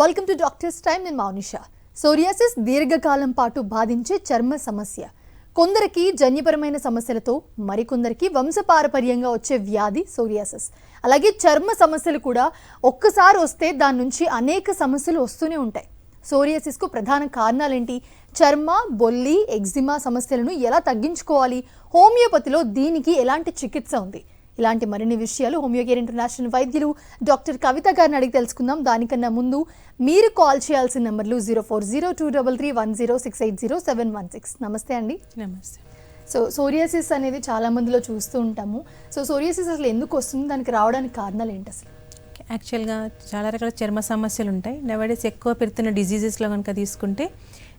Welcome to doctors time నేను Mounisha. Psoriasis దీర్ఘకాలం పాటు బాధించే చర్మ సమస్య. కొందరికి జన్యపరమైన సమస్యలతో మరికొందరికి వంశపారపర్యంగా వచ్చే వ్యాధి సోరియాసిస్ అలాగే చర్మ సమస్యలు కూడా ఒక్కసారి వస్తే దాని నుంచి అనేక సమస్యలు వస్తూనే ఉంటాయి. సోరియాసిస్కు ప్రధాన కారణాలేంటి? చర్మ బొల్లి ఎగ్జిమా సమస్యలను ఎలా తగ్గించుకోవాలి? హోమియోపతిలో దీనికి ఎలాంటి చికిత్స ఉంది? ఇలాంటి మరిన్ని విషయాలు హోమియోకేర్ ఇంటర్నేషనల్ వైద్యులు డాక్టర్ కవిత గారిని అడిగి తెలుసుకుందాం. దానికన్నా ముందు మీరు కాల్ చేయాల్సిన నెంబర్లు zero four zero two double three one zero six eight zero seven one six. నమస్తే అండి. నమస్తే. సో సోరియాసిస్ అనేది చాలా మందిలో చూస్తూ ఉంటాము. సో సోరియాసిస్ అసలు ఎందుకు వస్తుంది? దానికి రావడానికి కారణాలు ఏంటి అసలు? యాక్చువల్గా చాలా రకాల చర్మ సమస్యలు ఉంటాయి. నవడేస్ ఎక్కువ పెడుతున్న డిజీజెస్లో కనుక తీసుకుంటే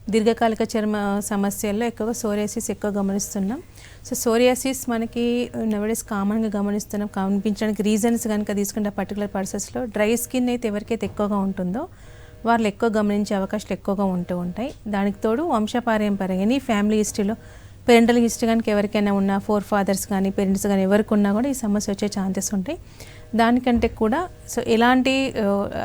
దీర్ఘకాలిక చర్మ సమస్యల్లో ఎక్కువగా సోరియాసిస్ ఎక్కువ గమనిస్తున్నాం. సో సోరియాసిస్ మనకి నవడేస్ కామన్గా గమనిస్తున్నాం. కనిపించడానికి రీజన్స్ కనుక తీసుకుంటే పర్టికులర్ పర్సన్స్లో డ్రై స్కిన్ అయితే ఎవరికైతే ఎక్కువగా ఉంటుందో వాళ్ళు ఎక్కువ గమనించే అవకాశాలు ఎక్కువగా ఉంటూ ఉంటాయి. దానికి తోడు వంశపారంపర్యం ఫ్యామిలీ హిస్టరీలో పేరెంటల్ హిస్టరీ కనుక ఎవరికైనా ఉన్నా ఫోర్ ఫాదర్స్ కానీ పేరెంట్స్ కానీ ఎవరికి ఉన్నా కూడా ఈ సమస్య వచ్చే ఛాన్సెస్ ఉంటాయి. దానికంటే కూడా సో ఎలాంటి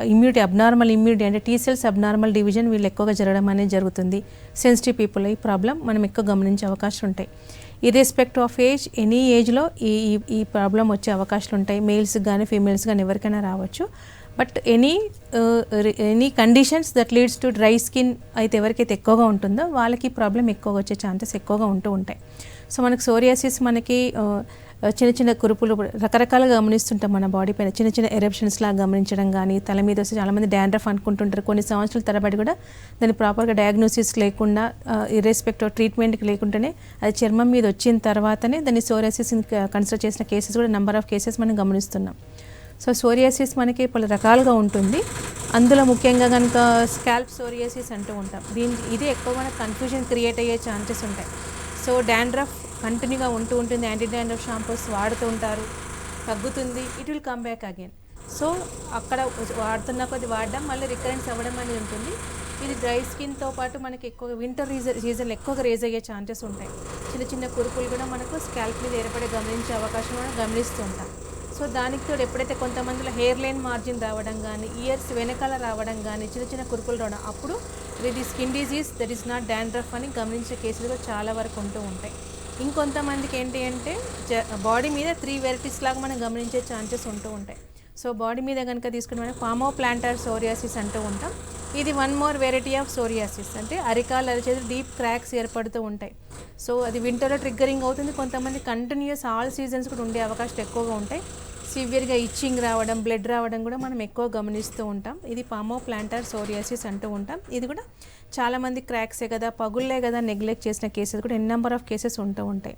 ఇమ్యూనిటీ అబ్నార్మల్ ఇమ్యూనిటీ అంటే టీ సెల్స్ అబ్నార్మల్ డివిజన్ వీళ్ళు ఎక్కువగా జరగడం అనేది జరుగుతుంది. సెన్సిటివ్ పీపుల్ ఈ ప్రాబ్లం మనం ఎక్కువ గమనించే అవకాశం ఉంటాయి. ఇర్రెస్పెక్ట్ ఆఫ్ ఏజ్ ఎనీ ఏజ్లో ఈ ఈ- ప్రాబ్లం వచ్చే అవకాశాలు ఉంటాయి. మేల్స్ కానీ ఫీమేల్స్ కానీ ఎవరికైనా రావచ్చు. But any any conditions that leads to dry skin అయితే ఎవరికైతే ఎక్కువగా ఉంటుందో వాళ్ళకి ప్రాబ్లం ఎక్కువగా వచ్చే ఛాన్సెస్ ఎక్కువగా ఉంటూ ఉంటాయి. సో మనకి సోరియాసిస్ మనకి చిన్న చిన్న కురుపులు రకరకాలుగా గమనిస్తుంటాం మన బాడీ పైన. చిన్న చిన్న ఎరప్షన్స్ లాగా గమనించడం కానీ తల మీద వస్తే చాలామంది డాండ్రఫ్ అనుకుంటుంటారు. కొన్ని సంవత్సరాల తరబడి కూడా దాన్ని ప్రాపర్గా డయాగ్నోసిస్ లేకుండా ఇర్రెస్పెక్ట్ ట్రీట్మెంట్కి లేకుండానే అది చర్మం మీద వచ్చిన తర్వాతనే దాన్ని సోరియాసిస్ కన్సిడర్ చేసిన కేసెస్ కూడా నెంబర్ ఆఫ్ కేసెస్ మనం గమనిస్తున్నాం. సో సోరియాసిస్ మనకి పలు రకాలుగా ఉంటుంది. అందులో ముఖ్యంగా కనుక స్కాల్ప్ సోరియాసిస్ అంటూ ఉంటాం. దీని ఇది ఎక్కువ మనకు కన్ఫ్యూజన్ క్రియేట్ అయ్యే ఛాన్సెస్ ఉంటాయి. సో డాండ్రఫ్ కంటిన్యూగా ఉంటూ ఉంటుంది యాంటీ డాండ్రఫ్ షాంపూస్ వాడుతూ ఉంటారు తగ్గుతుంది it will come back again. So అక్కడ వాడుతున్న కొద్ది వాడడం మళ్ళీ రికరెన్స్ అవ్వడం అనేది ఉంటుంది. ఇది డ్రై స్కిన్తో పాటు మనకి ఎక్కువ వింటర్ రీజన్ సీజన్లో ఎక్కువగా రేజ్ అయ్యే ఛాన్సెస్ ఉంటాయి. చిన్న చిన్న కురుపులు కూడా మనకు స్కాల్ప్ మీద ఏర్పడే గమనించే అవకాశం కూడా గమనిస్తూ ఉంటాం. సో దానికి తోడు ఎప్పుడైతే కొంతమందిలో హెయిర్ లైన్ మార్జిన్ రావడం కానీ ఇయర్స్ వెనకాల రావడం కానీ చిన్న చిన్న కురుపులు రావడం అప్పుడు ఇది skin disease that is not dandruff అని గమనించే కేసులు చాలా వరకు ఉంటూ ఉంటాయి. ఇంకొంతమందికి ఏంటి అంటే బాడీ మీద త్రీ వెరైటీస్ లాగా మనం గమనించే ఛాన్సెస్ ఉంటూ ఉంటాయి. సో బాడీ మీద కనుక తీసుకుంటే మనం పామో ప్లాంటర్ సోరియాసిస్ అంటూ ఉంటాం. ఇది one more variety of psoriasis. అంటే అరికాలు అరిచేది డీప్ క్రాక్స్ ఏర్పడుతూ ఉంటాయి. సో అది వింటర్లో ట్రిగ్గరింగ్ అవుతుంది. కొంతమంది కంటిన్యూస్ ఆల్ సీజన్స్ కూడా ఉండే అవకాశాలు ఎక్కువగా ఉంటాయి. సివియర్గా ఇచ్చింగ్ రావడం బ్లడ్ రావడం కూడా మనం ఎక్కువ గమనిస్తూ ఉంటాం. ఇది పామో ప్లాంటర్ సోరియాసిస్ అంటూ ఉంటాం. ఇది కూడా చాలామంది క్రాక్సే కదా పగుళ్ళే కదా నెగ్లెక్ట్ చేసిన కేసెస్ కూడా ఎన్ నెంబర్ ఆఫ్ కేసెస్ ఉంటూ ఉంటాయి.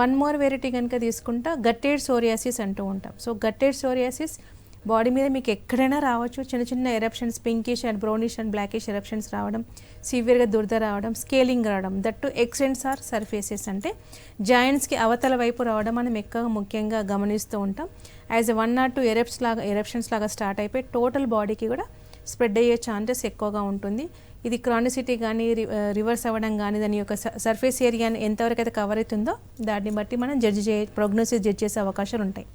వన్ మోర్ వెరైటీ కనుక తీసుకుంటా గట్టేడ్ సోరియాసిస్ అంటూ ఉంటాం. సో గట్టేడ్ సోరియాసిస్ బాడీ మీద మీకు ఎక్కడైనా రావచ్చు. చిన్న చిన్న eruptions pinkish and brownish and blackish eruptions రావడం సివియర్గా దురద రావడం స్కేలింగ్ రావడం that to extents or surfaces అంటే జాయింట్స్కి అవతల వైపు రావడం మనం ఎక్కువగా ముఖ్యంగా గమనిస్తూ ఉంటాం. As one or two erupts లాగా ఎరప్షన్స్ లాగా స్టార్ట్ అయిపోయి టోటల్ బాడీకి కూడా స్ప్రెడ్ అయ్యే ఛాన్సెస్ ఎక్కువగా ఉంటుంది. ఇది క్రానిసిటీ కానీ రివర్స్ అవ్వడం కానీ దాని యొక్క సర్ఫేస్ ఏరియాని ఎంతవరకు అయితే కవర్ అవుతుందో దాన్ని బట్టి మనం జడ్జి చే ప్రోగ్నోసిస్ జడ్జ్ చేసే అవకాశాలు ఉంటాయి.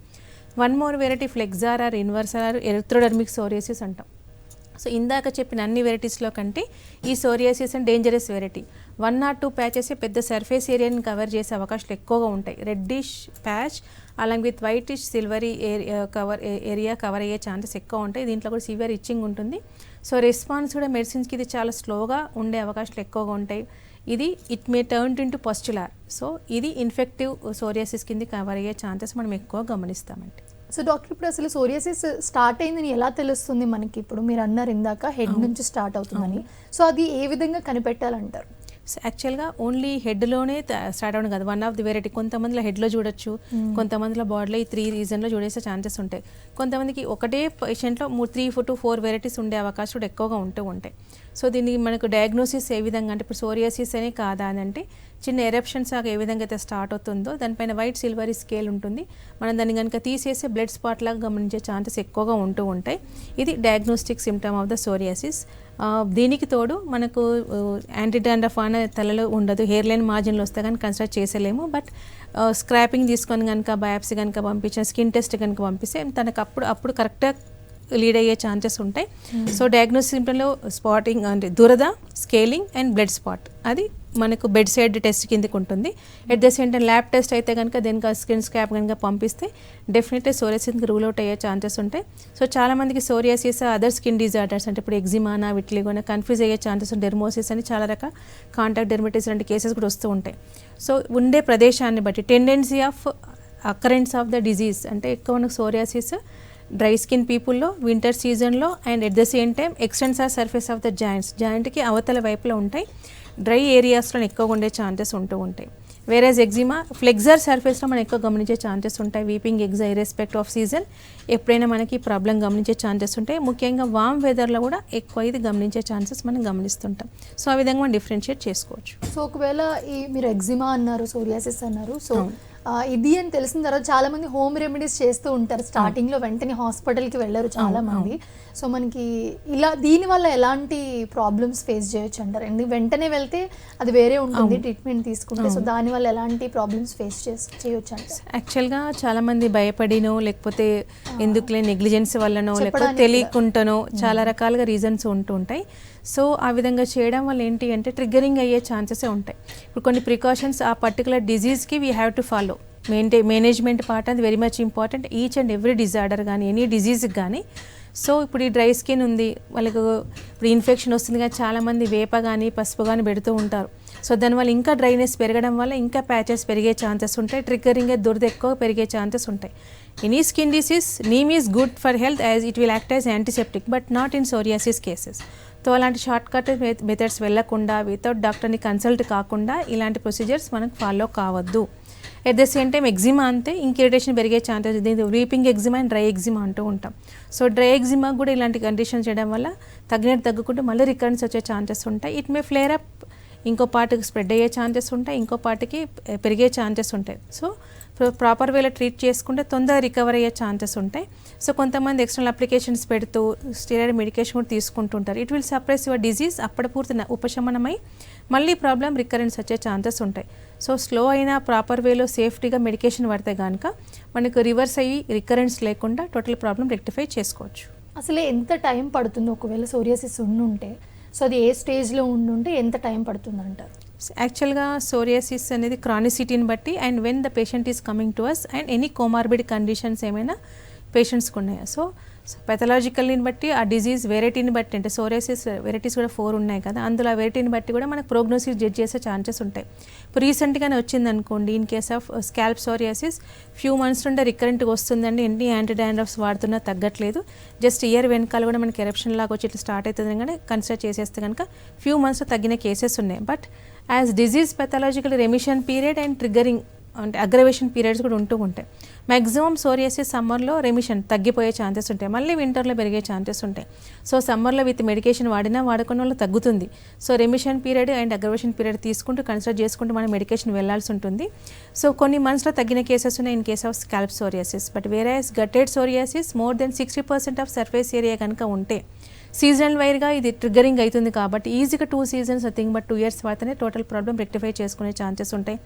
One more variety flexor or inverse or erythrodermic psoriasis అంటాం. సో ఇందాక చెప్పిన అన్ని వెరైటీస్లో కంటే ఈ psoriasis and dangerous variety. One or two patches పెద్ద సర్ఫేస్ ఏరియాని కవర్ చేసే అవకాశాలు ఎక్కువగా ఉంటాయి. Reddish patch along with whitish silvery cover area cover అయ్యే ఛాన్సెస్ ఎక్కువ ఉంటాయి. దీంట్లో కూడా సివియర్ ఇచ్చింగ్ ఉంటుంది. సో రెస్పాన్స్ కూడా మెడిసిన్స్కి ఇది చాలా స్లోగా ఉండే అవకాశాలు ఎక్కువగా ఉంటాయి. ఇది it may turn into pustular so ఇది ఇన్ఫెక్టివ్ సోరియాసిస్ కింద కవర్ అయ్యే ఛాన్సెస్ మనం ఎక్కువ గమనిస్తామండి. సో డాక్టర్ ఇప్పుడు అసలు సోరియాసిస్ స్టార్ట్ అయిందని ఎలా తెలుస్తుంది మనకి? ఇప్పుడు మీరు అన్నారు ఇందాక హెడ్ నుంచి స్టార్ట్ అవుతుందని. సో అది ఏ విధంగా కనిపెట్టాలంటారు? సో యాక్చువల్గా ఓన్లీ హెడ్లోనే స్టార్ట్ అవ్వడం కాదు. వన్ ఆఫ్ ది వెరైటీ కొంతమందిలో హెడ్లో చూడొచ్చు. కొంతమందిలో బాడీలో ఈ త్రీ రీజన్లో చూడేసే ఛాన్సెస్ ఉంటాయి. కొంతమందికి ఒకటే పేషెంట్లో మూ three four to four varieties ఉండే అవకాశం కూడా ఎక్కువగా ఉంటూ ఉంటాయి. సో దీనికి మనకు డయాగ్నోసిస్ ఏ విధంగా అంటే ఇప్పుడు సోరియాసిస్ అనే కాదా అని అంటే చిన్న ఎరప్షన్స్ ఏ విధంగా అయితే స్టార్ట్ అవుతుందో దానిపైన వైట్ సిల్వరీ స్కేల్ ఉంటుంది. మనం దాన్ని కనుక తీసేసి బ్లడ్ స్పాట్ లాగా గమనించే ఛాన్సెస్ ఎక్కువగా ఉంటూ ఉంటాయి. ఇది diagnostic symptom of the psoriasis దీనికి తోడు మనకు యాంటీడాండ్రఫ్ అనే తలలో ఉండదు. హెయిర్ లైన్ మార్జిన్లో వస్తే కానీ కన్సిడర్ చేసేలేము. బట్ స్క్రాపింగ్ తీసుకొని కనుక బయాప్సీ కనుక పంపించిన స్కిన్ టెస్ట్ కనుక పంపిస్తే తనకు అప్పుడు అప్పుడు కరెక్ట్గా లీడ్ అయ్యే ఛాన్సెస్ ఉంటాయి. సో డయాగ్నోసిస్ సిమ్టంలో స్పాటింగ్ అంటే దురద స్కేలింగ్ అండ్ బ్లడ్ స్పాట్ అది మనకు బెడ్ సైడ్ టెస్ట్ కిందకి ఉంటుంది. At the same time lab test అయితే కనుక దీనికి స్కిన్ స్కాప్ కనుక పంపిస్తే డెఫినెట్లీ సోరియాసిస్కి రూల్ అవుట్ అయ్యే ఛాన్సెస్ ఉంటాయి. సో చాలామందికి సోరియాసిస్ అదర్ స్కిన్ డిజార్డర్స్ అంటే ఇప్పుడు ఎగ్జిమానా విట్లిగోనా కన్ఫ్యూజ్ అయ్యే ఛాన్సెస్ డెర్మోసిస్ అని చాలా రకాల కాంటాక్ట్ డెర్మటిస్ లాంటి కేసెస్ కూడా వస్తూ ఉంటాయి. సో ఉండే ప్రదేశాన్ని బట్టి tendency of occurrence of the disease అంటే ఎక్కువ మనకు సోరియాసిస్ డ్రై స్కిన్ పీపుల్లో వింటర్ సీజన్లో and at the same time extensor surface of the joints. జాయింట్కి అవతల వైపులో ఉంటాయి డ్రై ఏరియాస్లో ఎక్కువగా ఉండే ఛాన్సెస్ ఉంటూ ఉంటాయి. వేరేజ్ ఎగ్జిమా ఫ్లెక్సర్ సర్ఫేస్లో మనం ఎక్కువ గమనించే ఛాన్సెస్ ఉంటాయి. వీపింగ్ ఎగ్జా ఇరెస్పెక్ట్ ఆఫ్ సీజన్ ఎప్పుడైనా మనకి ప్రాబ్లం గమనించే ఛాన్సెస్ ఉంటాయి. ముఖ్యంగా వామ్ వెదర్లో కూడా ఎక్కువ ఇది గమనించే ఛాన్సెస్ మనం గమనిస్తుంటాం. సో ఆ విధంగా మనం డిఫరెన్షియేట్ చేసుకోవచ్చు. సో ఒకవేళ ఈ మీరు ఎగ్జిమా అన్నారు సోరియాసిస్ అన్నారు. సో ఇది అని తెలిసిన తర్వాత చాలా మంది హోమ్ రెమెడీస్ చేస్తూ ఉంటారు. స్టార్టింగ్లో వెంటనే hospital కి వెళ్ళరు చాలా మంది సో మనకి ఇలా దీని వల్ల ఎలాంటి ప్రాబ్లమ్స్ ఫేస్ చేయొచ్చు అంటారు అండి వెంటనే వెళ్తే అది వేరే ఉంటుంది ట్రీట్మెంట్ తీసుకుంటే. సో దాని వల్ల ఎలాంటి ప్రాబ్లమ్స్ ఫేస్ చేయొచ్చు అంటారు యాక్చువల్గా చాలా మంది భయపడినో లేకపోతే ఎందుకులే నెగ్లిజెన్స్ వల్లనో లేకపోతే తెలియకుండానో చాలా రకాలుగా రీజన్స్ ఉంటూ ఉంటాయి. సో ఆ విధంగా చేయడం వల్ల ఏంటి అంటే ట్రిగ్గరింగ్ అయ్యే ఛాన్సెస్ ఉంటాయి. ఇప్పుడు కొన్ని ప్రికాషన్స్ ఆ particular డిజీజ్కి we have to follow maintain management part అది very much important each and every disorder కానీ ఎనీ డిజీజ్కి కానీ సో ఇప్పుడు ఈ డ్రై స్కిన్ ఉంది వాళ్ళకు ఇప్పుడు ఇన్ఫెక్షన్ వస్తుంది కానీ చాలామంది వేప కానీ పసుపు కానీ పెడుతూ ఉంటారు. సో దానివల్ల ఇంకా డ్రైనెస్ పెరగడం వల్ల ఇంకా ప్యాచెస్ పెరిగే ఛాన్సెస్ ఉంటాయి. ట్రిగ్గరింగ్ దురద ఎక్కువ పెరిగే ఛాన్సెస్ ఉంటాయి. Any skin disease neem is good for health as it will act as antiseptic but not in psoriasis cases so అలాంటి షార్ట్ కట్ మెథడ్స్ వెళ్ళకుండా వితౌట్ డాక్టర్ని కన్సల్ట్ కాకుండా ఇలాంటి ప్రొసీజర్స్ మనకు ఫాలో కావద్దు. At the same time eczema అంతే ఇంక irritation పెరిగే ఛాన్సెస్ దీని weeping eczema and dry eczema అంటూ ఉంటాం. సో డ్రై ఎగ్జిమా కూడా ఇలాంటి కండిషన్ చేయడం వల్ల తగ్గినట్టు తగ్గకుండా మళ్ళీ రికరెన్స్ వచ్చే ఛాన్సెస్ ఉంటాయి. ఇట్ మే ఫ్లేర్ అప్ ఇంకో పార్ట్కి స్ప్రెడ్ అయ్యే ఛాన్సెస్ ఉంటాయి ఇంకో పార్ట్కి eh, పెరిగే ఛాన్సెస్ ఉంటాయి. సో ప్రాపర్ వేలో ట్రీట్ చేసుకుంటే తొందరగా రికవర్ అయ్యే ఛాన్సెస్ ఉంటాయి. సో కొంతమంది ఎక్స్టర్నల్ అప్లికేషన్స్ పెడుతూ స్టీరాయిడ్ మెడికేషన్ కూడా తీసుకుంటుంటారు. It will suppress your disease అప్పటి పూర్తి ఉపశమనమై మళ్ళీ ప్రాబ్లం రికరెన్స్ వచ్చే ఛాన్సెస్ ఉంటాయి. సో స్లో అయినా ప్రాపర్ వేలో సేఫ్టీగా మెడికేషన్ పడితే కనుక మనకు రివర్స్ అయ్యి రికరెన్స్ లేకుండా టోటల్ ప్రాబ్లం రెక్టిఫై చేసుకోవచ్చు. అసలు ఎంత టైం పడుతుంది? ఒకవేళ సోరియాసిస్ ఉండుంటే సో అది ఏ స్టేజ్లో ఉండుంటే ఎంత టైం పడుతుంది అంటారు యాక్చువల్గా సోరియాసిస్ అనేది క్రానిసిటీని బట్టి and when the patient is coming to us and any comorbid conditions ఏమైనా పేషెంట్స్కి ఉన్నాయా? సో పెథలాజికల్ని బట్టి ఆ డిజీజ్ వెరైటీని బట్టి అంటే సోరియాసిస్ వెరైటీస్ కూడా ఫోర్ ఉన్నాయి కదా. అందులో ఆ వెరైటీని బట్టి కూడా మనకు ప్రోగ్నోసిస్ జడ్జ్ చేసే ఛాన్సెస్ ఉంటాయి. ఇప్పుడు రీసెంట్గానే వచ్చింది అనుకోండి in case of scalp psoriasis few months నుండి రికరెంట్గా వస్తుందండి. ఎన్ని యాంటీ డాండ్రఫ్స్ వాడుతున్నా తగ్గట్లేదు. జస్ట్ ఇయర్ వెనకాల కూడా మనకి ఎరప్షన్ లాగా వచ్చి ఇట్లా స్టార్ట్ అవుతుంది కానీ కన్సిడర్ చేసేస్తే కనుక ఫ్యూ మంత్స్లో తగ్గిన కేసెస్ ఉన్నాయి. But as disease pathological remission period and triggering అంటే అగ్రవేషన్ పీరియడ్స్ కూడా ఉంటూ ఉంటాయి. మ్యాక్సిమం సోరియాసిస్ సమ్మర్లో రెమిషన్ తగ్గిపోయే ఛాన్సెస్ ఉంటాయి. మళ్ళీ వింటర్లో పెరిగే ఛాన్సెస్ ఉంటాయి. సో సమ్మర్లో విత్ మెడికేషన్ వాడినా వాడుకున్న వాళ్ళు తగ్గుతుంది. So remission period and aggravation period తీసుకుంటూ కన్సిడర్ చేసుకుంటూ మనం మెడికేషన్ వెళ్ళాల్సి ఉంటుంది. సో కొన్ని మంత్స్లో తగ్గిన కేసెస్ ఉన్నాయి. In case of scalp psoriasis but వేరే guttate psoriasis more than sixty percent of surface area కనుక ఉంటే సీజనల్ వైర్గా ఇది ట్రిగ్గరింగ్ అవుతుంది కాబట్టి ఈజీగా two seasons thing but two years తర్వాతనే టోటల్ ప్రాబ్లమ్ రెక్టిఫై చేసుకునే ఛాన్సెస్ ఉంటాయి.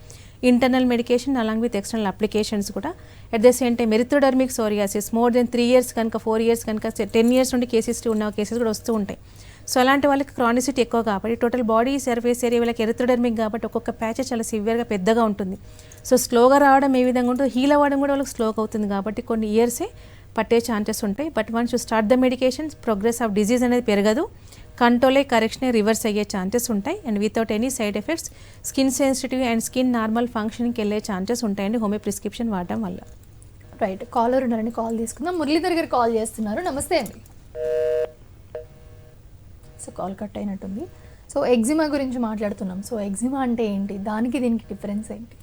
Internal medication along with external applications కూడా. At the same time erythrodermic psoriasis more than three years కనుక ఫోర్ ఇయర్స్ కనుక టెన్ ఇయర్స్ నుండి కేసెస్ ఉన్న cases కూడా వస్తూ ఉంటాయి. సో అలాంటి వాళ్ళకి క్రానిసిటీ ఎక్కువ కాబట్టి టోటల్ బాడీ సర్ఫేస్ ఏరియా వీళ్ళకి ఎరిథ్రోడర్మిక్ కాబట్టి ఒక్కొక్క ప్యాచ్ చాలా సివియర్గా పెద్దగా ఉంటుంది. సో స్లోగా రావడం ఏ విధంగా ఉంటుందో హీల్ అవ్వడం కూడా వాళ్ళకి స్లోగా అవుతుంది కాబట్టి కొన్ని ఇయర్సే పట్టే ఛాన్సెస్ ఉంటాయి. But once you start the medication progress of disease అనేది పెరగదు. కంట్రోలే కరెక్షనే రివర్స్ అయ్యే ఛాన్సెస్ ఉంటాయి. And without any side effects skin sensitive and skin normal ఫంక్షన్కి వెళ్ళే ఛాన్సెస్ ఉంటాయండి హోమియో ప్రిస్క్రిప్షన్ వాడడం వల్ల. రైట్. కాలర్ ఉన్నారని కాల్ తీసుకుందాం. మురళీధర్ గారు కాల్ చేస్తున్నారు. నమస్తే అండి. సో కాల్ కట్ అయినట్టుంది. సో ఎగ్జిమా గురించి మాట్లాడుతున్నాం. సో ఎగ్జిమా అంటే ఏంటి? దానికి దీనికి డిఫరెన్స్ ఏంటి?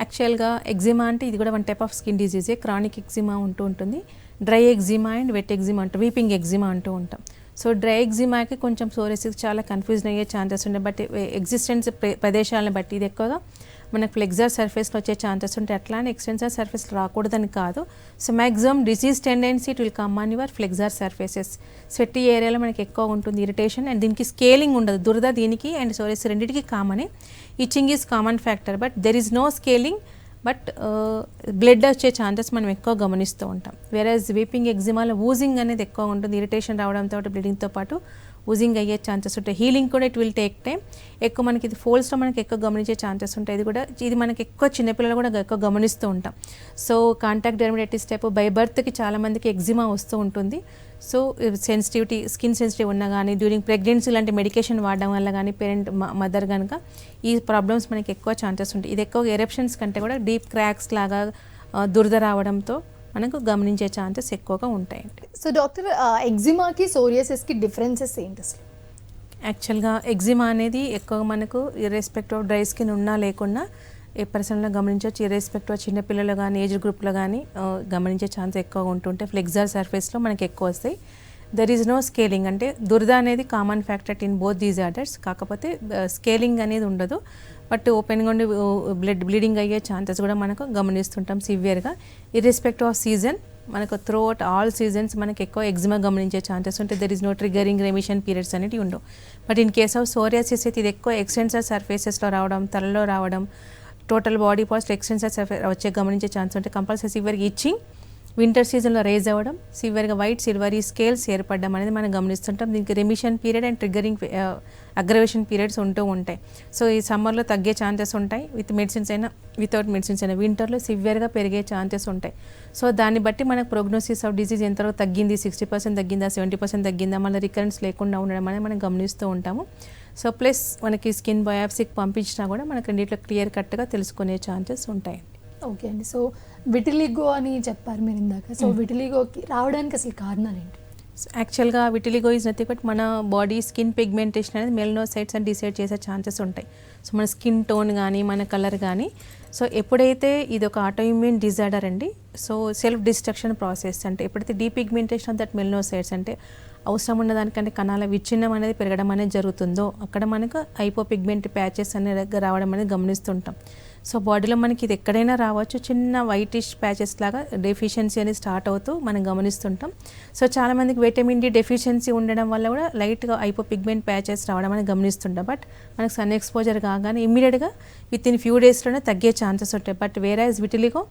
యాక్చువల్గా ఎగ్జిమా అంటే ఇది కూడా వన్ టైప్ ఆఫ్ స్కిన్ డిజీజే క్రానిక్ ఎగ్జిమా ఉంటూ ఉంటుంది. Dry eczema and wet eczema అంటూ వీపింగ్ ఎగ్జిమా అంటూ ఉంటాం. సో డ్రై ఎగ్జిమాకి కొంచెం సోరెసిస్ చాలా కన్ఫ్యూజన్ అయ్యే ఛాన్సెస్ ఉంటాయి బట్ ఎగ్జిస్టెన్స్ ప్రదేశాలను బట్టి ఇది ఎక్కువగా మనకు ఫ్లెక్సర్ సర్ఫేస్లో వచ్చే ఛాన్సెస్ ఉంటాయి అట్లా అని ఎక్స్టెన్సర్ సర్ఫేస్ రాకూడదని కాదు. So maximum disease tendency it will come on your flexor surfaces sweaty ఏరియాలో మనకి ఎక్కువ ఉంటుంది ఇరిటేషన్ అండ్ దీనికి స్కేలింగ్ ఉండదు. దురద దీనికి అండ్ సోరెస్ రెండింటికి కామనే itching is common factor but there is no scaling but blood వచ్చే ఛాన్సెస్ మనం ఎక్కువ గమనిస్తూ ఉంటాం. వేరేజ్ వీపింగ్ ఎగ్జిమాలో ఊజింగ్ అనేది ఎక్కువ ఉంటుంది ఇరిటేషన్ రావడంతో బ్లీడింగ్తో పాటు ఊజింగ్ అయ్యే ఛాన్సెస్ ఉంటాయి. హీలింగ్ కూడా ఇట్ విల్ టేక్ టైం ఎక్కువ మనకి ఇది ఫోల్స్లో మనకి ఎక్కువ గమనించే ఛాన్సెస్ ఉంటాయి. ఇది కూడా ఇది మనకి ఎక్కువ చిన్నపిల్లలు కూడా ఎక్కువ గమనిస్తూ ఉంటాం. So contact dermatitis type by బర్త్కి చాలామందికి ఎగ్జిమా వస్తూ ఉంటుంది. సో సెన్సిటివిటీ స్కిన్ సెన్సిటివ్ ఉన్నా కానీ డ్యూరింగ్ ప్రెగ్నెన్సీ లాంటి మెడికేషన్ వాడడం వల్ల కానీ పేరెంట్ మదర్ కనుక ఈ ప్రాబ్లమ్స్ మనకి ఎక్కువ ఛాన్సెస్ ఉంటాయి. ఇది ఎక్కువ ఎరప్షన్స్ కంటే కూడా డీప్ క్రాక్స్ లాగా దురద రావడంతో మనకు గమనించే ఛాన్సెస్ ఎక్కువగా ఉంటాయండి. సో డాక్టర్ ఎగ్జిమాకి సోరియాసిస్కి డిఫరెన్సెస్ ఏంటి అసలు? యాక్చువల్గా ఎగ్జిమా అనేది ఎక్కువ మనకు ఇర్రెస్పెక్ట్ ఆఫ్ డ్రై స్కిన్ ఉన్నా లేకున్నా ఏ పర్సన్లో గమనించవచ్చు? ఇర్రెస్పెక్ట్ ఆఫ్ చిన్నపిల్లలు కానీ ఏజ్ గ్రూప్లో కానీ గమనించే ఛాన్స్ ఎక్కువగా ఉంటుంటే ఫ్లెక్సర్ సర్ఫేస్లో మనకి ఎక్కువ వస్తాయి. దెర్ ఈజ్ నో స్కేలింగ్ అంటే దురద అనేది common factor in both these orders కాకపోతే స్కేలింగ్ అనేది ఉండదు. బట్ ఓపెన్గా ఉండి బ్లడ్ బ్లీడింగ్ అయ్యే ఛాన్సెస్ కూడా మనకు గమనిస్తుంటాం సివియర్గా ఇర్రెస్పెక్ట్ ఆఫ్ సీజన్ మనకు త్రూ అవుట్ ఆల్ సీజన్స్ మనకి ఎక్కువ ఎగ్జిమా గమనించే ఛాన్సెస్ ఉంటాయి there is no triggering remission periods అనేవి ఉండవు. But in case of psoriasis అయితే ఇది ఎక్కువ ఎక్స్టెన్సర్ సర్ఫేసెస్లో రావడం తలలో రావడం టోటల్ బాడీ పార్ట్స్ ఎక్స్టెన్సర్ వచ్చే గమనించే ఛాన్స్ ఉంటే కంపల్సరీ సివియర్గా ఇచ్చింగ్ వింటర్ సీజన్లో రేజ్ అవ్వడం సివియర్గా వైట్ సిల్వరీ స్కేల్స్ ఏర్పడడం అనేది మనం గమనిస్తుంటాం. దీనికి remission period and triggering aggravation periods ఉంటూ ఉంటాయి. సో ఈ సమ్మర్లో తగ్గే ఛాన్సెస్ ఉంటాయి. విత్ మెడిసిన్స్ అయినా వితౌట్ మెడిసిన్స్ అయినా వింటర్లో సివియర్గా పెరిగే ఛాన్సెస్ ఉంటాయి. సో దాన్ని బట్టి మనకు ప్రోగ్నోసిస్ ఆఫ్ డిసీజ్ ఎంతవరకు తగ్గింది సిక్స్టీ పర్సెంట్ తగ్గిందా సెవెంటీ పర్సెంట్ తగ్గిందా మళ్ళీ రికరెన్స్ లేకుండా ఉండడం అనేది మనం గమనిస్తూ ఉంటాము. సో ప్లస్ మనకి స్కిన్ బయాప్సీకి పంపించినా కూడా మనకి రెండిట్లో క్లియర్ కట్గా తెలుసుకునే ఛాన్సెస్ ఉంటాయండి. ఓకే అండి. సో విటిలిగో అని చెప్పారు మీరు ఇందాక. సో విటిలిగోకి రావడానికి అసలు కారణాలు ఏంటి? యాక్చువల్గా విటిలిగో ఇస్ నథింగ్ బట్ మన బాడీ స్కిన్ పిగ్మెంటేషన్ అనేది మెల్నోసైట్స్ అని డిసైడ్ చేసే ఛాన్సెస్ ఉంటాయి. సో మన స్కిన్ టోన్ కానీ మన కలర్ కానీ సో ఎప్పుడైతే ఇది ఒక ఆటోఇమ్యూన్ డిజార్డర్ అండి సో సెల్ఫ్ డిస్ట్రక్షన్ ప్రాసెస్ అంటే ఎప్పుడైతే డీపిగ్మెంటేషన్ ఆఫ్ దట్ మెల్నోసైట్స్ అంటే అవసరం ఉన్న దానికంటే కణాల విచ్ఛిన్నం అనేది పెరగడం అనేది జరుగుతుందో అక్కడ మనకు హైపోపిగ్మెంట్ ప్యాచెస్ అనేది రావడం అనేది గమనిస్తుంటాం. సో బాడీలో మనకి ఇది ఎక్కడైనా రావచ్చు. చిన్న వైటిష్ ప్యాచెస్ లాగా డెఫిషియన్సీ అనేది స్టార్ట్ అవుతూ మనం గమనిస్తుంటాం. సో చాలామందికి విటమిన్ డి డెఫిషియన్సీ ఉండడం వల్ల కూడా లైట్గా అయిపో పిగ్మెంట్ ప్యాచెస్ రావడం అని గమనిస్తుంటాం. బట్ మనకు సన్ ఎక్స్పోజర్ కాగానే ఇమ్మీడియట్గా విత్ ఇన్ ఫ్యూ డేస్లోనే తగ్గే ఛాన్సెస్ ఉంటాయి. బట్ వేరే విటిలిగో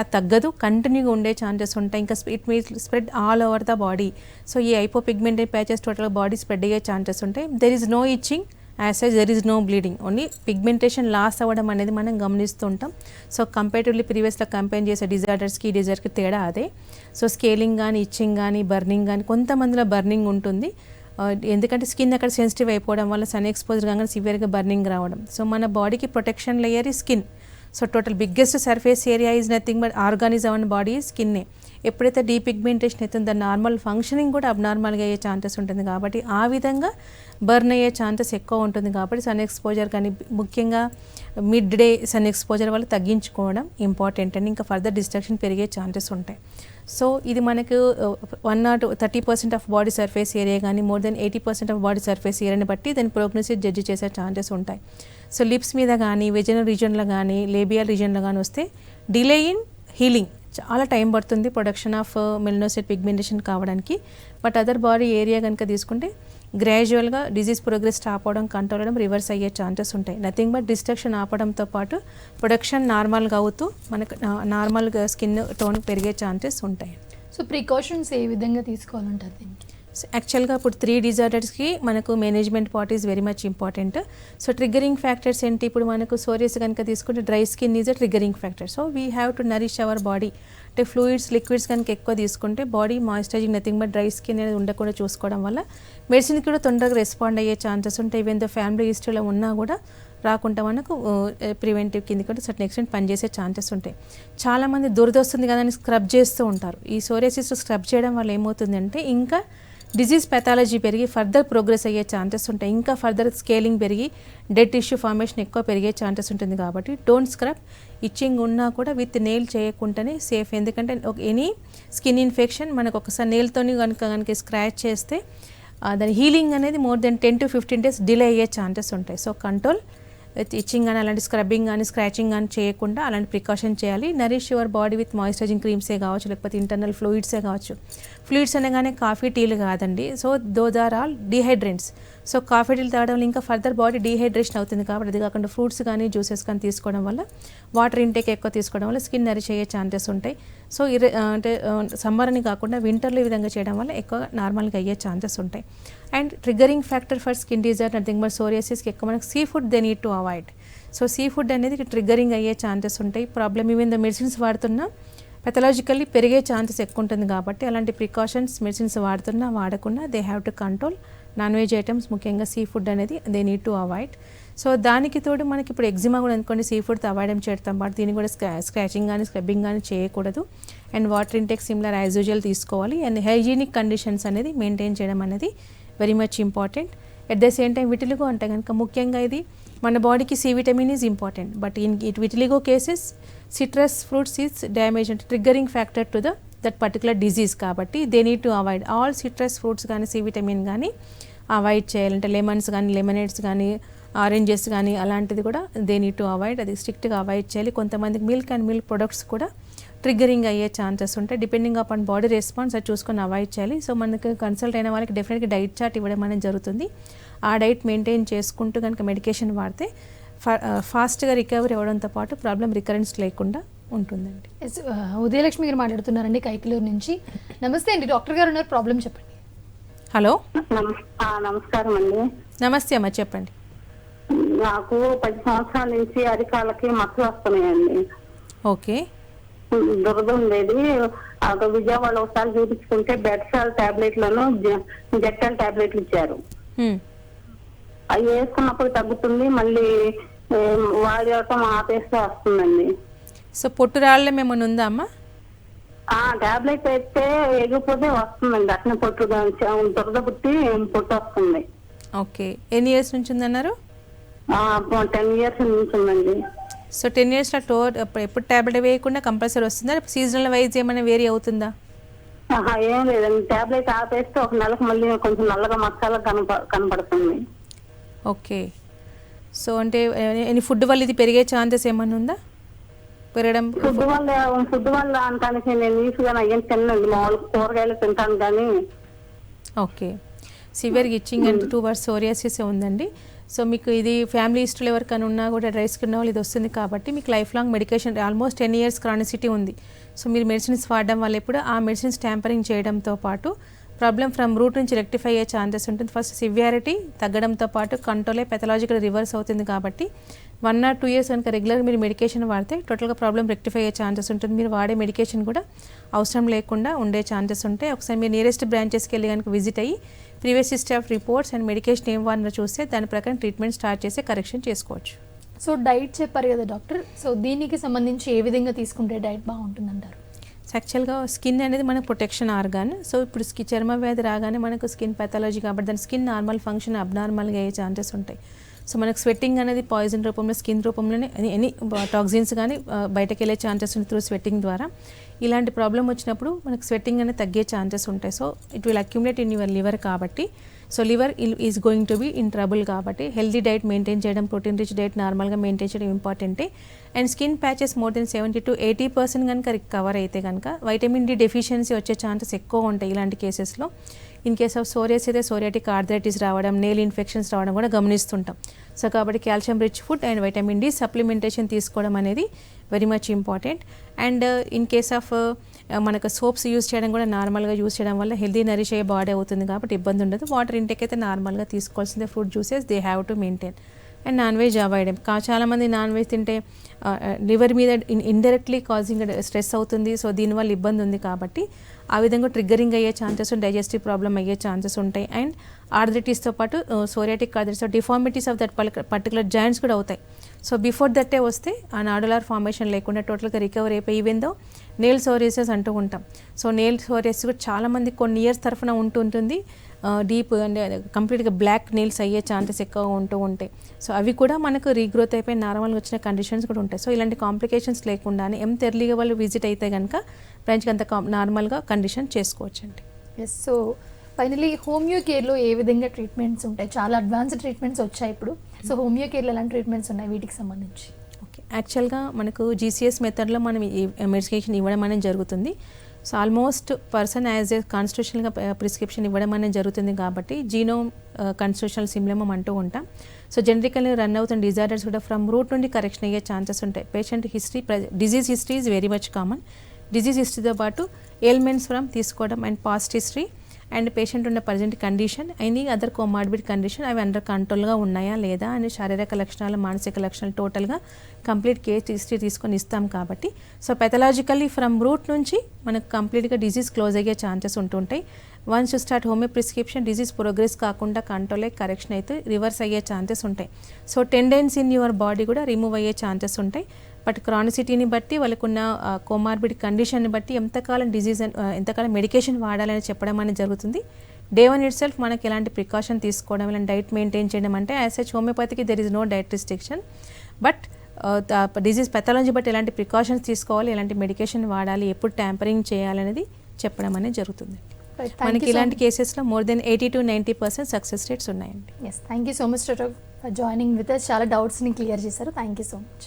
అది తగ్గదు కంటిన్యూగా ఉండే ఛాన్సెస్ ఉంటాయి. ఇంకా it may spread all over the body so ఈ hypopigmented patches total body spread అయ్యే ఛాన్సెస్ ఉంటాయి. There is no itching as such there is no bleeding only pigmentation loss అవ్వడం అనేది మనం గమనిస్తుంటాం. సో కంపేటివ్లీ ప్రీవియస్లో కంపేర్ చేసే డిజార్డర్స్కి ఈ డిజార్డర్కి తేడా అదే. సో స్కేలింగ్ కానీ ఇచ్చింగ్ కానీ బర్నింగ్ కానీ కొంతమందిలో బర్నింగ్ ఉంటుంది. Uh, ఎందుకంటే స్కిన్ అక్కడ సెన్సిటివ్ అయిపోవడం వల్ల సన్ ఎక్స్పోజర్ కాగానే సివియర్గా బర్నింగ్ రావడం. సో మన బాడీకి ప్రొటెక్షన్ లేయర్ ఈ skin so total biggest surface area is nothing but organism and body స్కిన్నే ఎప్పుడైతే డీపిగ్మెంటేషన్ అవుతుందో దాని నార్మల్ ఫంక్షనింగ్ కూడా అబ్నార్మల్గా అయ్యే ఛాన్సెస్ ఉంటుంది కాబట్టి ఆ విధంగా బర్న్ అయ్యే ఛాన్సెస్ ఎక్కువ ఉంటుంది కాబట్టి సన్ ఎక్స్పోజర్ కానీ ముఖ్యంగా మిడ్ డే సన్ ఎక్స్పోజర్ వల్ల తగ్గించుకోవడం ఇంపార్టెంట్ అండ్ ఇంకా ఫర్దర్ డిస్ట్రక్షన్ పెరిగే ఛాన్సెస్ ఉంటాయి. సో ఇది మనకు one not thirty percent of body surface area కానీ more than eighty percent of body surface ఏరియాని బట్టి దాని ప్రోగ్నోసిస్ జడ్జి చేసే ఛాన్సెస్ ఉంటాయి. సో లిప్స్ మీద కానీ వెజినల్ రీజన్లో కానీ లేబియల్ రీజన్లో కానీ వస్తే డిలే ఇన్ హీలింగ్ చాలా టైం పడుతుంది production of uh, melanocyte pigmentation కావడానికి. బట్ అదర్ బాడీ ఏరియా కనుక తీసుకుంటే గ్రాడ్యువల్గా డిజీజ్ ప్రోగ్రెస్ స్టాప్ అవడం కంట్రోల్ అవ్వడం రివర్స్ అయ్యే ఛాన్సెస్ ఉంటాయి. నథింగ్ బట్ డిస్ట్రక్షన్ ఆపడంతో పాటు ప్రొడక్షన్ నార్మల్గా అవుతూ మనకు uh, నార్మల్గా స్కిన్ టోన్ పెరిగే ఛాన్సెస్ ఉంటాయి. సో ప్రికాషన్స్ ఏ విధంగా తీసుకోవాలంటారు దీనికి? సో యాక్చువల్గా ఇప్పుడు త్రీ డిజార్డర్స్కి మనకు management part is very much important so triggering factors ఏంటి? ఇప్పుడు మనకు సోరియస్ కనుక తీసుకుంటే dry skin is a triggering factor so we have to nourish our body అంటే ఫ్లూయిడ్స్ లిక్విడ్స్ కనుక ఎక్కువ తీసుకుంటే body moisturizing nothing but dry skin అనేది ఉండకుండా చూసుకోవడం వల్ల మెడిసిన్ కూడా తొందరగా రెస్పాండ్ అయ్యే ఛాన్సెస్ ఉంటాయి. ఈవెన్ ద ఫ్యామిలీ హిస్టరీలో ఉన్నా కూడా రాకుండా మనకు ప్రివెంటివ్ కింద కూడా సర్టన్ ఎక్స్టెంట్ పనిచేసే ఛాన్సెస్ ఉంటాయి. చాలామంది దురద వస్తుంది కదా అని స్క్రబ్ చేస్తూ ఉంటారు. ఈ సోరియాసిస్ స్క్రబ్ చేయడం వల్ల ఏమవుతుందంటే ఇంకా డిజీజ్ పెథాలజీ పెరిగి ఫర్దర్ ప్రోగ్రెస్ అయ్యే ఛాన్సెస్ ఉంటాయి. ఇంకా ఫర్దర్ స్కేలింగ్ పెరిగి డెడ్ టిష్యూ ఫార్మేషన్ ఎక్కువ పెరిగే ఛాన్సెస్ ఉంటుంది కాబట్టి డోంట్ స్క్రబ్ ఇచ్చింగ్ ఉన్నా కూడా విత్ నెయిల్ చేయకుండానే సేఫ్ ఎందుకంటే ఒక ఎనీ స్కిన్ ఇన్ఫెక్షన్ మనకు ఒకసారి నెయిల్తోని కనుక కనుక స్క్రాచ్ చేస్తే దాని హీలింగ్ అనేది more than ten to fifteen days delay అయ్యే ఛాన్సెస్ ఉంటాయి. సో కంట్రోల్ ఇచ్చింగ్ కానీ అలాంటి స్క్రబ్బింగ్ కానీ స్క్రాచింగ్ కానీ చేయకుండా అలాంటి ప్రికాషన్ చేయాలి. Nourish your body with moisturizing క్రీమ్సే కావచ్చు లేకపోతే ఇంటర్నల్ ఫ్లూయిడ్సే కావచ్చు. ఫ్లూయిడ్స్ అనగానే కాఫీ టీలు కాదండి. So those are all dehydrants so coffee టీలు తాగడం వల్ల ఇంకా ఫర్దర్ బాడీ డీహైడ్రేషన్ అవుతుంది కాబట్టి అది కాకుండా ఫ్రూట్స్ కానీ జ్యూసెస్ కానీ తీసుకోవడం వల్ల వాటర్ ఇంటేక్ ఎక్కువ తీసుకోవడం వల్ల స్కిన్ నరిష్ అయ్యే ఛాన్సెస్ ఉంటాయి. సో ఇర అంటే సమ్మర్ అని కాకుండా వింటర్లో ఈ విధంగా చేయడం వల్ల ఎక్కువ నార్మల్గా అయ్యే ఛాన్సెస్ ఉంటాయి. And triggering factor for skin disorder nothing but సోరియాసిస్కి ఎక్కువ మనకు sea food they need to avoid. So sea food అనేది ట్రిగ్గరింగ్ అయ్యే ఛాన్సెస్ ఉంటాయి. ప్రాబ్లమ్ ఈవెన్ ద మెడిసిన్స్ వాడుతున్నా పెథలాజికల్లీ పెరిగే ఛాన్సెస్ ఎక్కువ ఉంటుంది కాబట్టి అలాంటి ప్రికాషన్స్ మెడిసిన్స్ వాడుతున్నా వాడకుండా they have to control non veg items ముఖ్యంగా సీ ఫుడ్ అనేది they need to avoid so దానికి తోడు మనకి ఇప్పుడు ఎగ్జిమా కూడా అనుకోండి సీ ఫుడ్ అవాయిడ్ చేస్తాం బట్ దీన్ని కూడా స్క్రా స్క్రాచింగ్ కానీ స్క్రబ్బింగ్ కానీ చేయకూడదు. And water intake similar as usual తీసుకోవాలి. అండ్ హైజీనిక్ కండిషన్స్ అనేది మెయింటైన్ చేయడం అనేది very much important at the same time vitiligo అంటే కనుక ముఖ్యంగా ఇది మన బాడీకి C vitamin is important but in it vitiligo cases citrus fruits is damage అంటే triggering factor to the that particular disease కాబట్టి they need to avoid all citrus fruits కానీ C vitamin కానీ అవాయిడ్ చేయాలంటే లెమన్స్ కానీ lemonades కానీ oranges కానీ అలాంటిది కూడా దే నీడ్ టు అవాయిడ్ అది స్ట్రిక్ట్గా అవాయిడ్ చేయాలి. కొంతమందికి మిల్క్ అండ్ మిల్క్ ప్రొడక్ట్స్ కూడా ట్రిగ్గరింగ్ అయ్యే ఛాన్సెస్ ఉంటాయి. డిపెండింగ్ అపాన్ బాడీ రెస్పాన్స్ అది చూసుకొని అవాయిడ్ చేయాలి. సో మనకి కన్సల్ట్ అయిన వాళ్ళకి డెఫినెట్గా డైట్ చార్ట్ ఇవ్వడం అనేది జరుగుతుంది. ఆ డైట్ మెయింటైన్ చేసుకుంటూ కనుక మెడికేషన్ వాడితే ఫా ఫాస్ట్గా రికవరీ అవ్వడంతో పాటు ప్రాబ్లం రికరెన్స్ లేకుండా ఉంటుందండి. ఆ, ఉదయలక్ష్మి గారు మాట్లాడుతున్నారండి కైకలూరు నుంచి. నమస్తే అండి డాక్టర్ గారు ఉన్నారు ప్రాబ్లం చెప్పండి. హలో? నమస్కారం అండి. నమస్తే అమ్మ చెప్పండి. నాకు పది సంవత్సరాల నుంచి అరికాలకి మచ్చలు వస్తున్నాయండి. ఓకే. దురద ఉండేది. అక్కడ విజయవాడ ఒకసారి చూపించుకుంటే బెడ్సాల్ టాబ్లెట్లను జెట్టాల్ టాబ్లెట్లు ఇచ్చారు. హ్మ్. అవి వేసుకున్నప్పుడు తగ్గుతుంది మళ్ళీ వాడటం ఆపేస్తే వస్తుందండి. సో పొట్టు రాళ్ళం ఏమైనా ఉందా అమ్మా? టాబ్లెట్ వేస్తే ఎగిపోతే వస్తుందండి. అట్నే పొట్టు దురద పుట్టి పొట్టు వస్తుంది. ఓకే. ఎన్ని ఇయర్స్ నుంచి ఉందన్నారు? టెన్ ఇయర్స్ నుంచి ఉందండి. సో టెన్ ఇయర్స్లో టోర్ ఎప్పుడు ట్యాబ్లెట్ వేయకుండా కంపల్సరీ వస్తుందా? సీజనల్ వైజ్ ఏమైనా వేరీ అవుతుందా? ఏం లేదండి. టాబ్లెట్ ఆపేస్తే ఒక నెలకు మళ్ళీ కొంచెం నల్లగా మసాలా కనప కనపడుతుంది. ఓకే. సో అంటే ఎనీ ఫుడ్ వల్ల ఇది పెరిగే ఛాన్సెస్ ఏమైనా ఉందా? పెరగడం? ఫుడ్ వల్ల ఫుడ్ వల్ల నేను తినండి మామూలు కూరగాయలు తింటాను కానీ. Okay. Severe itching and too worse psoriasis ఉందండి. సో మీకు ఇది ఫ్యామిలీ హిస్టరీలో ఎవరికైనా ఉన్నా కూడా డ్రై స్కిన్ వాళ్ళు ఇది వస్తుంది కాబట్టి మీకు life long medication almost ten years chronicity ఉంది. సో మీరు మెడిసిన్స్ వాడడం వల్ల ఇప్పుడు ఆ మెడిసిన్స్ ట్యాంపరింగ్ చేయడంతో పాటు ప్రాబ్లం ఫ్రమ్ రూట్ నుంచి రెక్టిఫై అయ్యే ఛాన్సెస్ ఉంటుంది. ఫస్ట్ సివియారిటీ తగ్గడంతో పాటు కంట్రోలే పెథలాజికల్ రివర్స్ అవుతుంది కాబట్టి వన్ ఆర్ టూ ఇయర్స్ కనుక రెగ్యులర్ మీరు మెడికేషన్ వాడితే టోటల్గా ప్రాబ్లం రెక్టిఫై అయ్యే ఛాన్సెస్ ఉంటుంది. మీరు వాడే మెడికేషన్ కూడా అవసరం లేకుండా ఉండే ఛాన్సెస్ ఉంటాయి. ఒకసారి మీరు నియరెస్ట్ బ్రాంచెస్కి వెళ్ళి కనుక విజిట్ అయ్యి previous history of reports and medication ఏం వాడినో చూస్తే దాని ప్రకారం ట్రీట్మెంట్ స్టార్ట్ చేసి కరెక్షన్ చేసుకోవచ్చు. సో డైట్ చెప్పారు కదా డాక్టర్. సో దీనికి సంబంధించి ఏ విధంగా తీసుకుంటే డైట్ బాగుంటుందంటారు? యాక్చువల్గా స్కిన్ అనేది మన ప్రొటెక్షన్ ఆర్గాన్ సో ఇప్పుడు స్కి చర్మ వ్యాధి రాగానే మనకు స్కిన్ పెథాలజీ కాబట్టి దాని స్కిన్ నార్మల్ ఫంక్షన్ అబ్నార్మల్గా అయ్యే ఛాన్సెస్ ఉంటాయి. సో మనకు స్వెట్టింగ్ అనేది పాయిజన్ రూపంలో స్కిన్ రూపంలోనే ఎనీ టాక్సిన్స్ కానీ బయటకు వెళ్ళే ఛాన్సెస్ ఉంటాయి త్రూ స్వెట్టింగ్ ద్వారా. ఇలాంటి ప్రాబ్లం వచ్చినప్పుడు మనకు స్వెట్టింగ్ అనేది తగ్గే ఛాన్సెస్ ఉంటాయి. So it will accumulate in your liver కాబట్టి. So liver is going to be in trouble కాబట్టి. హెల్దీ డైట్ మెయింటైన్ చేయడం ప్రోటీన్ రిచ్ డైట్ నార్మల్గా మెయింటైన్ చేయడం ఇంపార్టెంటే and skin patches more than seventy to eighty percent కనుక recover అయితే కనుక vitamin D deficiency వచ్చే ఛాన్సెస్ ఎక్కువ ఉంటాయి ఇలాంటి కేసెస్లో ఇన్ కేస్ ఆఫ్ సోరియాస్ అయితే సోరియాటిక్ ఆర్థరైటిస్ రావడం నేల్ ఇన్ఫెక్షన్స్ రావడం కూడా గమనిస్తుంటాం. సో కాబట్టి calcium rich food and vitamin D supplementation తీసుకోవడం అనేది very much important and in case of మనకు సోప్స్ యూస్ చేయడం కూడా నార్మల్గా యూస్ చేయడం వల్ల హెల్దీ నరిష్ అయ్యే బాడీ అవుతుంది కాబట్టి ఇబ్బంది ఉండదు. వాటర్ ఇంటేక్ అయితే నార్మల్గా తీసుకోవాల్సిందే. Fruit juices they have to maintain and non veg avoid కా చాలామంది నాన్ వెజ్ తింటే లివర్ మీద ఇండైరెక్ట్లీ కాజింగ్ స్ట్రెస్ అవుతుంది. సో దీనివల్ల ఇబ్బంది ఉంది కాబట్టి ఆ విధంగా ట్రిగ్గరింగ్ అయ్యే ఛాన్సెస్ డైజెస్టివ్ ప్రాబ్లమ్ అయ్యే ఛాన్సెస్ ఉంటాయి. అండ్ ఆర్థరైటిస్తో పాటు psoriatic arthritis deformities of that particular joints కూడా అవుతాయి. సో బిఫోర్ దట్టే వస్తే ఆ నాడులార్ ఫార్మేషన్ లేకుండా టోటల్గా రికవర్ అయిపోయి ఈవెందో నేల్ సోరియసెస్ అంటూ ఉంటాం. సో నేల్ సోరియస్ కూడా చాలామంది కొన్ని ఇయర్స్ తరఫున ఉంటుంటుంది. డీప్ అంటే కంప్లీట్గా బ్లాక్ నెయిల్స్ అయ్యే ఛాన్సెస్ ఎక్కువ ఉంటూ ఉంటాయి. సో అవి కూడా మనకు రీగ్రోత్ అయిపోయి నార్మల్గా వచ్చిన కండిషన్స్ కూడా ఉంటాయి. సో ఇలాంటి కాంప్లికేషన్స్ లేకుండానే ఎంత ఎర్లీగా వాళ్ళు విజిట్ అయితే కనుక బ్రాంచ్కి అంత నార్మల్గా కండిషన్ చేసుకోవచ్చండి. ఎస్ సో ఫైనలీ హోమియో కేర్లో ఏ విధంగా ట్రీట్మెంట్స్ ఉంటాయి? చాలా అడ్వాన్స్డ్ ట్రీట్మెంట్స్ వచ్చాయి ఇప్పుడు. సో హోమియో కేర్లో ఎలాంటి ట్రీట్మెంట్స్ ఉన్నాయి వీటికి సంబంధించి? ఓకే యాక్చువల్గా మనకు జీసీఎస్ మెథడ్లో మనం ఈ మెడికేషన్ ఇవ్వడం అనేది జరుగుతుంది. So almost person as a కాన్స్టిట్యూషనల్గా prescription ఇవ్వడం అనేది జరుగుతుంది కాబట్టి జీనోమ్ కాన్స్టిట్యూషనల్ సిమ్లమం అంటూ ఉంటాం. సో జనరికల్గా రన్ అవుతున్న డిజార్డర్స్ కూడా ఫ్రమ్ రూట్ నుండి కరెక్షన్ అయ్యే ఛాన్సెస్ ఉంటాయి. Patient history disease history is very much common disease హిస్టరీతో పాటు ఎయిల్మెంట్స్ ఫ్రమ్ తీసుకోవడం and past history and patient ఉన్న present condition any other comorbid condition అవి అండర్ కంట్రోల్గా ఉన్నాయా లేదా అని శారీరక లక్షణాలు మానసిక లక్షణాలు టోటల్గా కంప్లీట్ కేస్ హిస్టరీ తీసుకొని ఇస్తాం కాబట్టి. సో పెథలాజికల్లీ ఫ్రమ్ రూట్ నుంచి మనకు కంప్లీట్గా డిజీజ్ క్లోజ్ అయ్యే ఛాన్సెస్ ఉంటుంటాయి. Once you start homeo prescription disease progress కాకుండా కంట్రోల్ అయ్యి కరెక్షన్ అయితే రివర్స్ అయ్యే ఛాన్సెస్ ఉంటాయి. So tendency in your body కూడా రిమూవ్ అయ్యే ఛాన్సెస్ ఉంటాయి. బట్ క్రానిసిటీని బట్టి వాళ్ళకున్న కోమార్బిడ్ కండిషన్ని బట్టి ఎంతకాలం డిజీజ్ ఎంతకాలం మెడికేషన్ వాడాలని చెప్పడం అనేది జరుగుతుంది. డే వన్ ఇట్ సెల్ఫ్ మనకి ఎలాంటి ప్రికాషన్ తీసుకోవడం ఇలాంటి డైట్ మెయింటైన్ చేయడం అంటే as such హోమియోపతికి there is no diet restriction but disease pathology బట్టి ఎలాంటి ప్రికాషన్స్ తీసుకోవాలి ఎలాంటి మెడికేషన్ వాడాలి ఎప్పుడు ట్యాంపరింగ్ చేయాలనేది చెప్పడం అనేది జరుగుతుంది. మనకి ఇలాంటి కేసెస్లో more than eighty to ninety percent success rates ఉన్నాయండి. Yes thank you so much for joining with చాలా డౌట్స్ని క్లియర్ చేశారు. Thank you so much